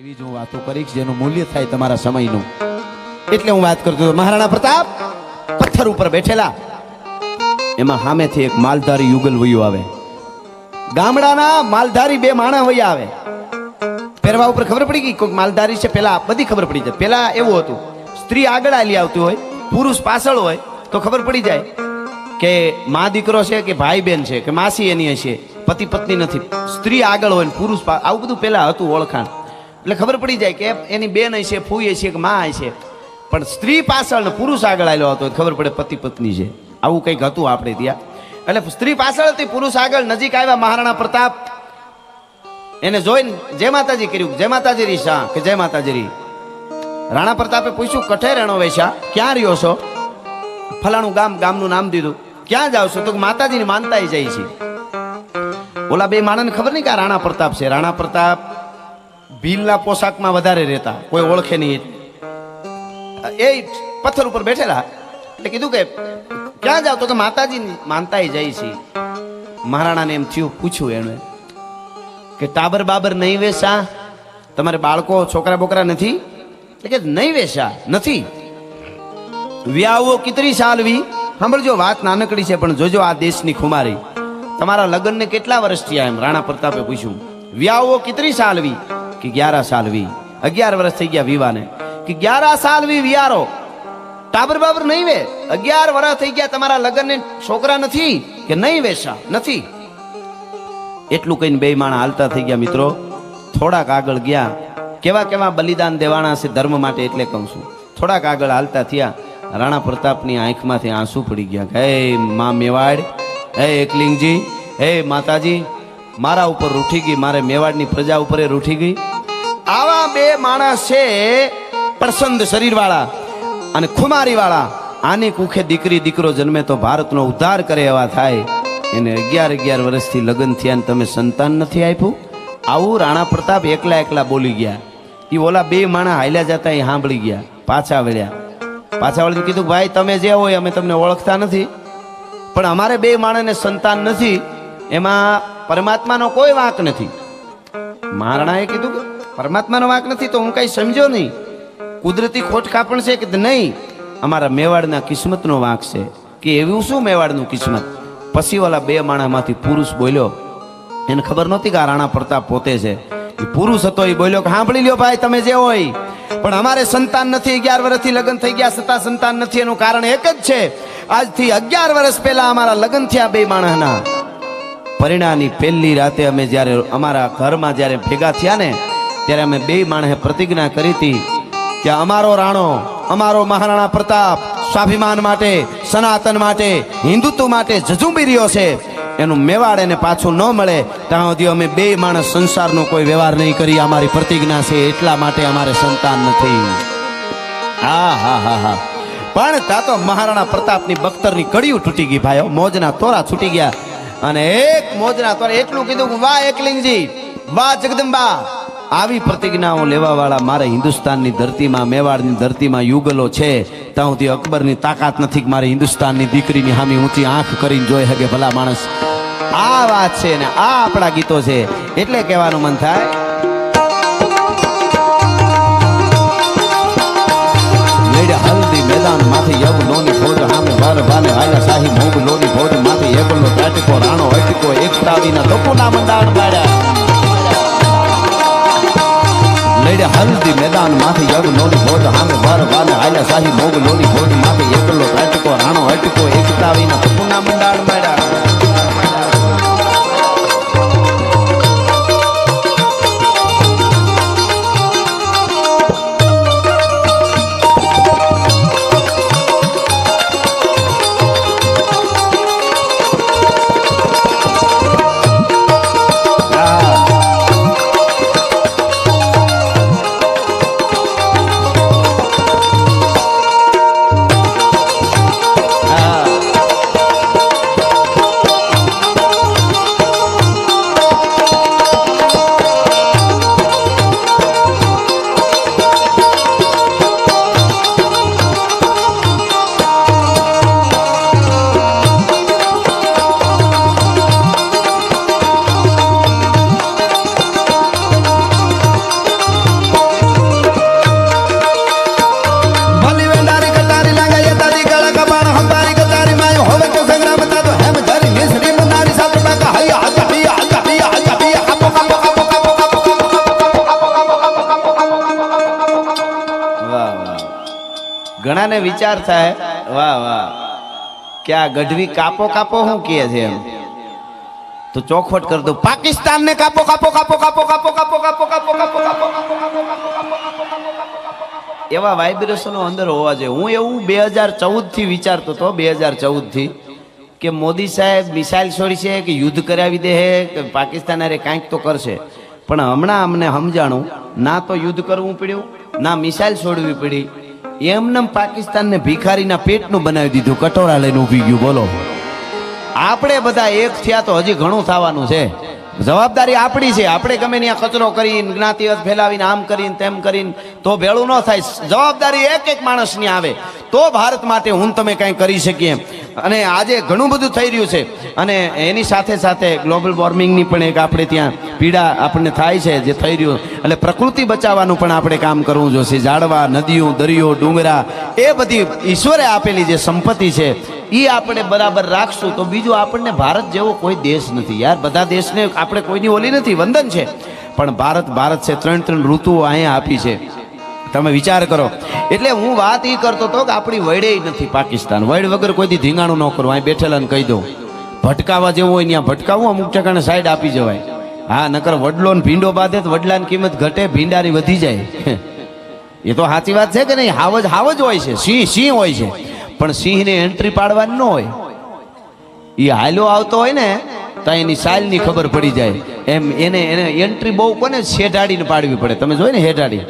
એવી જ હું વાતો કરીશ જેનું મૂલ્ય થાય તમારા સમયનું. એટલે હું વાત કરતો મહારાણા પ્રતાપ, પથ્થર ઉપર બેઠેલા. એમાં સામેથી એક માલધારી યુગલ વયું આવે. ગામડાના માલધારી બે માણા વયા આવે. પહેરવા ઉપર ખબર પડી ગઈ? કોઈક માલધારી છે, પેલા બધી ખબર પડી જાય. પેલા એવું હતું, સ્ત્રી આગળ આલી આવતી હોય, પુરુષ પાછળ હોય, તો ખબર પડી જાય કે મા દીકરો છે કે ભાઈ બેન છે કે માસી એની હશે. પતિ પત્ની નથી. સ્ત્રી આગળ હોય ને પુરુષ આવું બધું પેલા હતું ઓળખાણ. એટલે ખબર પડી જાય કે એની બેન હશે, ફૂઈ હશે કે મા હશે. પણ સ્ત્રી પાછળ ને પુરુષ આગળ આવેલો હતો ખબર પડે પતિ પત્ની છે. આવું કંઈક હતું આપણે ત્યાં. એટલે સ્ત્રી પાછળ હતી પુરુષ આગળ નજીક આવ્યા મહારાણા પ્રતાપ. એને જોઈને જય માતાજી કર્યું. જય માતાજી રી શાહ, કે જય માતાજી રી. રાણા પ્રતાપે પૂછ્યું કઠે રેણો વેશા ક્યાં રહ્યો છો? ફલાણું ગામ, ગામનું નામ દીધું. ક્યાં જાવ છો? તો માતાજીને માનતા જાય છે. ઓલા બે માણસને ખબર નહીં કે રાણા પ્રતાપ છે. રાણા પ્રતાપ ભીલના પોશાકમાં વધારે રહેતા, કોઈ ઓળખે નહીં એ પથ્થર ઉપર બેઠેલા. એટલે કીધું કે, ક્યાં જાવ? તો કે, માતાજી માનતા જાય છે. મહારાણાને એમ થયું, પૂછ્યું એણે કે, ટાબર બાબર નહીં વેસા તમારે બાળકો, છોકરા બોકરા નથી? એટલે કે, નહીં વેસા નથી. વ્યાવો કિતરી સાલવી સાંભળજો, વાત નાનકડી છે, પણ જોજો આ દેશની ખુમારી. તમારા લગ્નને કેટલા વર્ષ થયા એમ રાણા પ્રતાપે પૂછ્યું. વ્યાવો કિતરી સાલવી કે ગ્યારા સાલવી. અગિયાર વર્ષ થઈ ગયા વિવાને કે ગ્યારા સાલવી વિયારો ટાબર બાબર નહીં વે. અગિયાર વર્ષ થઈ ગયા તમારા લગ્નને છોકરા નથી કે નહીં વેસા નથી. એટલું કહીને બે માણા હાલતા થઈ ગયા મિત્રો. થોડાક આગળ ગયા. કેવા કેવા બલિદાન દેવાના છે ધર્મ માટે એટલે કહું છું. થોડાક આગળ હાલતા થયા. રાણા પ્રતાપની આંખમાંથી આંસુ પડી ગયા. હે મા મેવાડ. હે એકલિંગજી. હે માતાજી. મારા ઉપર રૂઠી ગઈ, મારે મેવાડની પ્રજા ઉપર રૂઠી ગઈ. આવા બે માણસ છે પ્રસન્ન શરીરવાળા અને ખુમારીવાળા. આની કુખે દીકરી, દીકરો જન્મે તો ભારતનો ઉદ્ધાર કરે એવા થાય. એને અગિયાર અગિયાર વર્ષથી લગ્ન થયા તમે સંતાન નથી આપ્યું? આવું રાણા પ્રતાપ એકલા એકલા બોલી ગયા. એ ઓલા બે માણા હાલ્યા જતા એ સાંભળી ગયા. પાછા વળ્યા. પાછા વળીને કીધું, ભાઈ, તમે જે હોય અમે તમને ઓળખતા નથી. પણ અમારે બે માણસને સંતાન નથી. એમાં પરમાત્માનો કોઈ વાંક નથી. મહારાણાએ કીધું કે પરમાત્માનો વાંક નથી તો હું કઈ સમજ્યો નહીં. કુદરતી ખોટ કાપણ છે કે નહીં? અમારા મેવાડના કિસ્મતનો વાંક છે કે એવું શું મેવાડનું કિસ્મત? પછી ઓલા બે માણામાંથી પુરુષ બોલ્યો, એને ખબર નહોતી કે આ રાણા પ્રતાપ પોતે છે. એ પુરુષ હતો, એ બોલ્યો કે, સાંભળી લ્યો ભાઈ, તમે જે હોય. પણ અમારે સંતાન નથી, અગિયાર વર્ષથી લગ્ન થઈ ગયા છતાં સંતાન નથી. એનું કારણ એક જ છે. આજથી અગિયાર વર્ષ પહેલા અમારા લગ્ન થયા બે માણસના. પરિણાની પહેલી રાતે અમે જ્યારે અમારા ઘરમાં જ્યારે ભેગા થયા ને, ત્યારે અમે બે માણસે પ્રતિજ્ઞા કરી હતી કે અમારો રાણો, અમારો મહારાણા પ્રતાપ સ્વાભિમાન માટે, સનાતન માટે, હિન્દુત્વ માટે જજુંબી રહ્યો છે. એનું મેવાડ એને પાછું ન મળે. ત્યાં સુધી અમે બે માણસ સંસારનો કોઈ વ્યવહાર નહીં કરી. અમારી પ્રતિજ્ઞા છે એટલા માટે અમારે સંતાન નથી. હા હા હા હા. પણ તા તો મહારાણા પ્રતાપની બખ્તરની કડીયું તૂટી ગઈ ભાઈઓ. મોજના તોરા છૂટી ગયા. અને એક મોજના તો એટલું કીધું વાહ, એકલિંગજી, વાહ, જગદંબા. આવી પ્રતિજ્ઞાઓ લેવા વાળા મારે હિન્દુસ્તાનની ધરતીમાં, મેવાડની ધરતીમાં યુગલો છે. ત્યાં સુધી અકબરની તાકાત નથી કે મારે હિન્દુસ્તાનની દીકરીની હામી ઊંચી આંખ કરીને જોઈ શકે ભલા માણસ. આ વાત છે ને આ આપણા ગીતો છે. એટલે કહેવાનું મન થાય માથે યવ લોની ફોજ હામે વાર ભાને આયા શાહી મોગ લોની ફોજ માથે એકલો ટાટકો રાણો હટકો એકતાવીના તપુના મંડાણ બાડ્યા લેડે હલ્દી મેદાન માથે યવ લોની ફોજ હામે વાર વાને આયા શાહી મોગ લોની ફોજ માથે એકલો ટાટકો રાણો હટકો એકતાવીના તપુના મંડાણ ઘણાને વિચાર થાય વાહ વાહ કે આ ગઢવી કાપો કાપો શું કહે છે એમ તો ચોખવટ કરતો દઉં પાકિસ્તાન ને કાપો કાપો કાપો કાપો કાપો કાપો કાપો કાપો કાપો કાપો એવા વાઇબ્રેશનો અંદર હોવા જોઈએ હું એવું બે હજાર ચૌદથી વિચારતો હતો બે હજાર ચૌદથી કે મોદી સાહેબ મિસાઇલ છોડી છે કે યુદ્ધ કરાવી દે કે પાકિસ્તાન અરે કાંઈક તો કરશે પણ હમણાં અમને સમજાણું ના તો યુદ્ધ કરવું પડ્યું ના મિસાઇલ છોડવી પડી એમને પાકિસ્તાનને ભિખારીના પેટનું બનાવી દીધું. કટોરા લઈને ઊભી ગયું, બોલો. આપણે બધા એક થયા તો હજી ઘણું થવાનું છે. જવાબદારી આપણી છે. આપણે ગમે ત્યાં કચરો કરીને જ્ઞાતિવત ફેલાવીને, આમ કરીને, તેમ કરીને, તો ભેળું ન થાય. જવાબદારી એક એક માણસની આવે. તો ભારત માટે હું તમે કંઈ કરી શકીએ. અને આજે ઘણું બધું થઈ રહ્યું છે. અને એની સાથે સાથે ગ્લોબલ વોર્મિંગની પણ એક આપણે ત્યાં પીડા આપણને થાય છે જે થઈ રહ્યું. એટલે પ્રકૃતિ બચાવવાનું પણ આપણે કામ કરવું જોશે. ઝાડવા, નદીઓ, દરિયો, ડુંગરા, એ બધી ઈશ્વરે આપેલી જે સંપત્તિ છે એ આપણે બરાબર રાખશું તો બીજું આપણને ભારત જેવો કોઈ દેશ નથી. યાર, બધા દેશને આપણે કોઈની ઓલી નથી. વંદન છે. પણ ભારત ભારત છે. ત્રણ ત્રણ ઋતુઓ અહીંયા આપી છે. તમે વિચાર કરો. એટલે હું વાત એ કરતો હતો કે આપણી વડે નથી પાકિસ્તાન. વડ વગર કોઈથી ધીંગાણું ન કરવું અહીં બેઠેલા કહી દઉં. ભટકાવા જેવું હોય ત્યાં ભટકાવું, અમુક ટકાને સાઈડ આપી જવાય. હા, નકર વડલો ને ભીંડો બાંધે તો વડલાની કિંમત ઘટે ભીંડાની વધી જાય. એ તો સાચી વાત છે કે નહીં? હાવજ હાવજ હોય છે. સિંહ સિંહ હોય છે. પણ સિંહને એન્ટ્રી પાડવાની ન હોય. એ હાલો આવતો હોય ને, તો એની સાલની ખબર પડી જાય. એમ એને એને એન્ટ્રી બહુ કોને? શેઢાડીને પાડવી પડે. તમે જોઈ ને હેઠાડી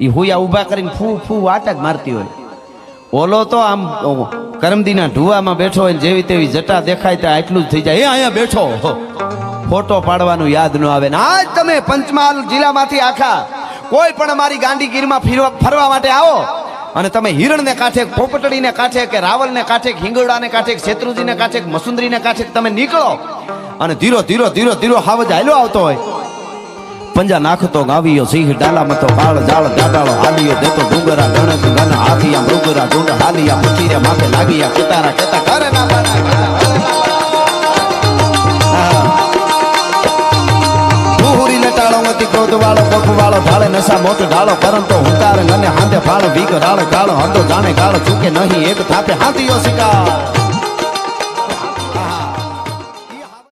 એ હુયા ઊભા કરીને ફૂ ફૂ વાટક મારતી હોય. ઓલો તો આમ કરમદીના ઢુવામાં બેઠો હોય જેવી તેવી જટા દેખાય ત્યાં આટલું જ થઈ જાય. એ અહીંયા બેઠો. ફોટો પાડવાનું યાદ ન આવે. ને આજ તમે પંચમહાલ જિલ્લામાંથી આખા, કોઈ પણ અમારી ગાંધીગીરમાં ફીરવા, ફરવા માટે આવો. અને તમે હિરણને કાંઠે, પોપટડીને કાંઠે કે રાવલને કાંઠે હિંગોડાને કાંઠે શેત્રુજીને કાંઠે મસુંદરીને કાંઠે તમે નીકળો. અને ધીરો ધીરો ધીરો ધીરો હાવજ હાલ્યો આવતો હોય. પંજા નાખતો ગાવીયો સિંહ ડાલામાં તો કાળ જાળ દાડાળો હાલિયો દેતો ડુંગરા ગણક ગણ હાથિયા મૃગરા ઢૂંઢ હાલિયા પચીરે માથે લાગિયા કેતારા કેતા કરે ના નશા મોત ઢાળો, પરંતુ હુંકાર અને હાથે ફાળો કાળો હંધો જાણે ગાળો, ચૂકે નહીં, એક થાપે હાથીઓ શિકાર.